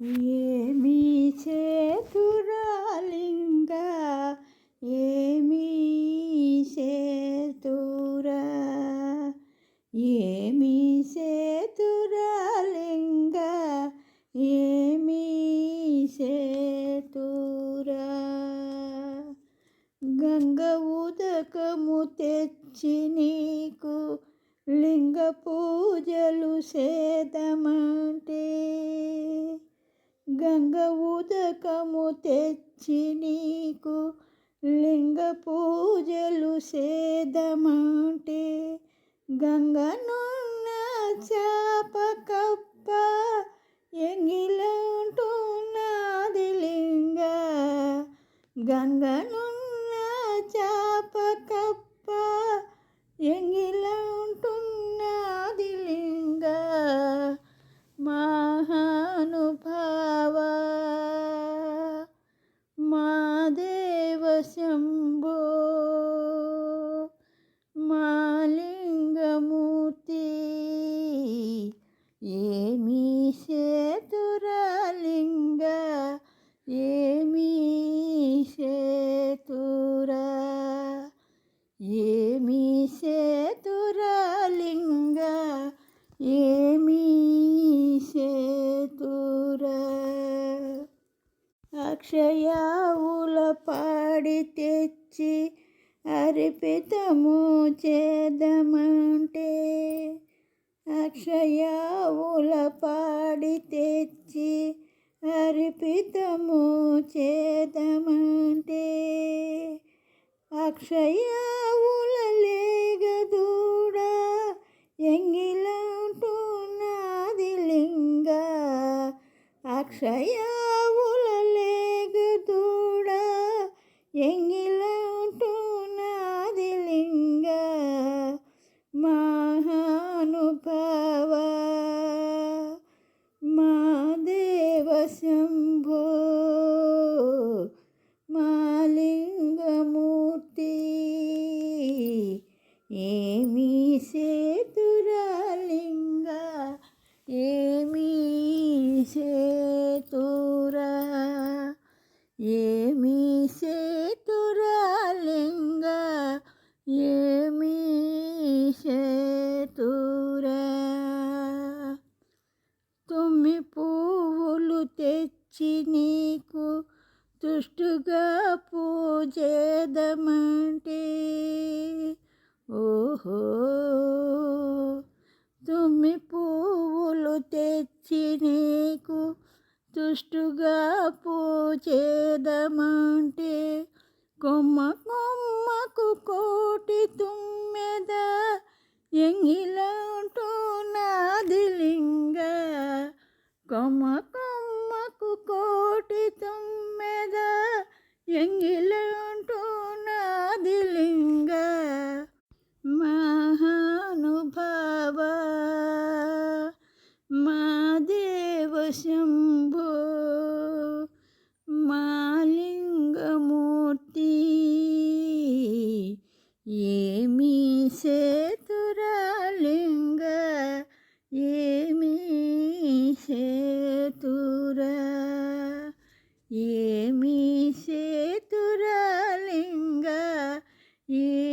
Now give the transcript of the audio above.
ఏమీ చేతురాలింగ? ఏమీ చేతురా? ఏమీ చేతురాలింగ? ఏమీ చేతురా? గంగ ఉదకము తెచ్చి నీకు లింగ పూజలు సేదమంటే గంగ ఉదకము తెచ్చి నీకు లింగ పూజలు సేదమంటే గంగనున్న చాప కప్ప ఎంగిలంటున్నది లింగ. గంగను ఏమి సేతురా ఏమి సేతురాలింగ ఏమి సేతురా అక్షయావుల పాడి తెచ్చి అర్పితము చేదమంటే అక్షయావుల పాడి తెచ్చి అర్పితము చేదమంటే అక్షయావుల లేగదూడ ఎంగిలంటున్నది లింగ అక్షయావుల లేగదూడ ఎంగిలంటున్నది లింగ మహానుభా వచ్చి నీకు దుష్టుగా పూజేదమంటే ఓహో తుమ్మి పువ్వులు తెచ్చి నీకు దుష్టుగా పూజేదమంటే కొమ్మ కొమ్మకు కోటి తుమ్మెద ఎంగిలంటున్నది లింగ. కొమ్మ മഹാദേവശംഭോ മാലിംഗമൂർത്തി ఏమీ సేతురాలింగ ఏమీ సేతుర ఏమీ సేతురాలింగ ఏ